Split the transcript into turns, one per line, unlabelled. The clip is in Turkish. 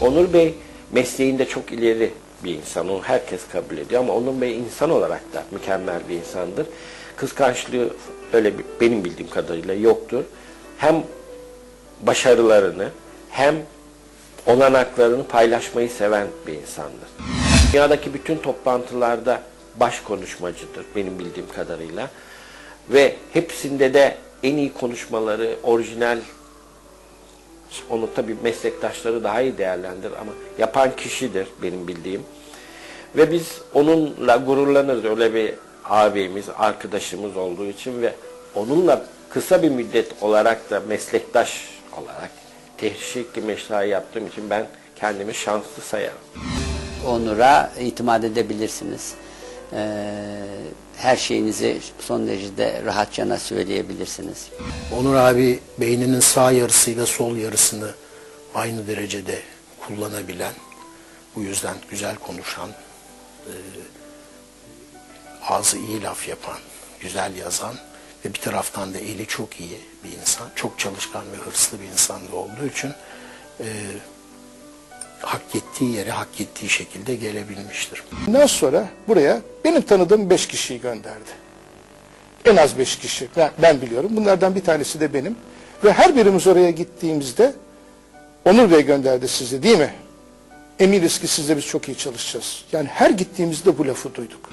Onur Bey mesleğinde çok ileri bir insan. Onu herkes kabul ediyor ama Onur Bey insan olarak da mükemmel bir insandır. Kıskançlığı öyle bir- benim bildiğim kadarıyla yoktur. Hem başarılarını hem olanaklarını paylaşmayı seven bir insandır. Dünyadaki bütün toplantılarda baş konuşmacıdır benim bildiğim kadarıyla. Ve hepsinde de en iyi konuşmaları, orijinal onu tabii meslektaşları daha iyi değerlendirir ama yapan kişidir benim bildiğim. Ve biz onunla gururlanırız öyle bir abimiz, arkadaşımız olduğu için ve onunla kısa bir müddet olarak da meslektaş olarak teşvikli mesai yaptığım için ben kendimi şanslı sayarım.
Onur'a itimat edebilirsiniz. Ee, her şeyinizi son derecede rahatçana söyleyebilirsiniz.
Onur abi beyninin sağ yarısıyla sol yarısını aynı derecede kullanabilen, bu yüzden güzel konuşan, e, ağzı iyi laf yapan, güzel yazan ve bir taraftan da eli çok iyi bir insan, çok çalışkan ve hırslı bir insan da olduğu için e, hak ettiği yere hak ettiği şekilde gelebilmiştir.
Bundan sonra buraya benim tanıdığım beş kişiyi gönderdi. En az beş kişi. Ben, ben biliyorum. Bunlardan bir tanesi de benim. Ve her birimiz oraya gittiğimizde Onur Bey gönderdi sizi değil mi? Eminiz ki sizle biz çok iyi çalışacağız. Yani her gittiğimizde bu lafı duyduk.